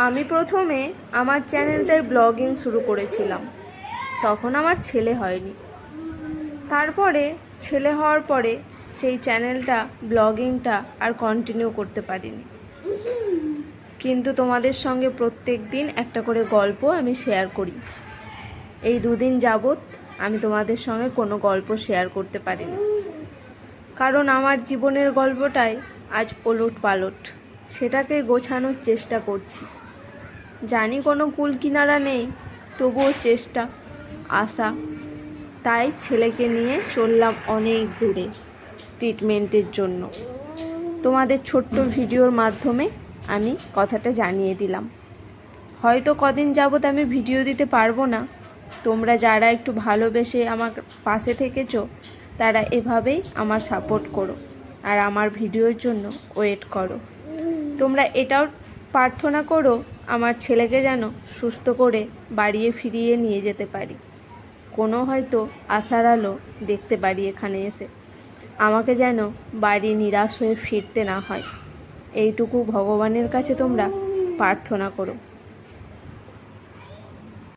আমি প্রথমে আমার চ্যানেলটায় ব্লগিং শুরু করেছিলাম। তখন আমার ছেলে হয়নি। তারপরে ছেলে হওয়ার পরে সেই চ্যানেলটা, ব্লগিংটা আর কন্টিনিউ করতে পারিনি। কিন্তু তোমাদের সঙ্গে প্রত্যেক দিন একটা করে গল্প আমি শেয়ার করি। এই দুদিন যাবৎ আমি তোমাদের সঙ্গে কোনো গল্প শেয়ার করতে পারিনি। কারণ আমার জীবনের গল্পটাই আজ ওলট পালট। সেটাকে গোছানোর চেষ্টা করছি। জানি কোনো কুল কিনারা নেই, তবুও চেষ্টা, আশা। তাই ছেলেকে নিয়ে চললাম অনেক দূরে ট্রিটমেন্টের জন্য। তোমাদের ছোট্ট ভিডিওর মাধ্যমে আমি কথাটা জানিয়ে দিলাম। হয়তো কদিন যাবৎ আমি ভিডিও দিতে পারব না। তোমরা যারা একটু ভালোবেসে আমার পাশে থেকেছো, তারা এভাবেই আমার সাপোর্ট করো আর আমার ভিডিওর জন্য ওয়েট করো। তোমরা এটাও প্রার্থনা করো আমার ছেলেকে যেন সুস্থ করে বাড়িয়ে ফিরিয়ে নিয়ে যেতে পারি। কোনো হয়তো আশার আলো দেখতে পারি এখানে এসে। আমাকে যেন বাড়ি নিরাশ হয়ে ফিরতে না হয়। এইটুকু ভগবানের কাছে তোমরা প্রার্থনা করো।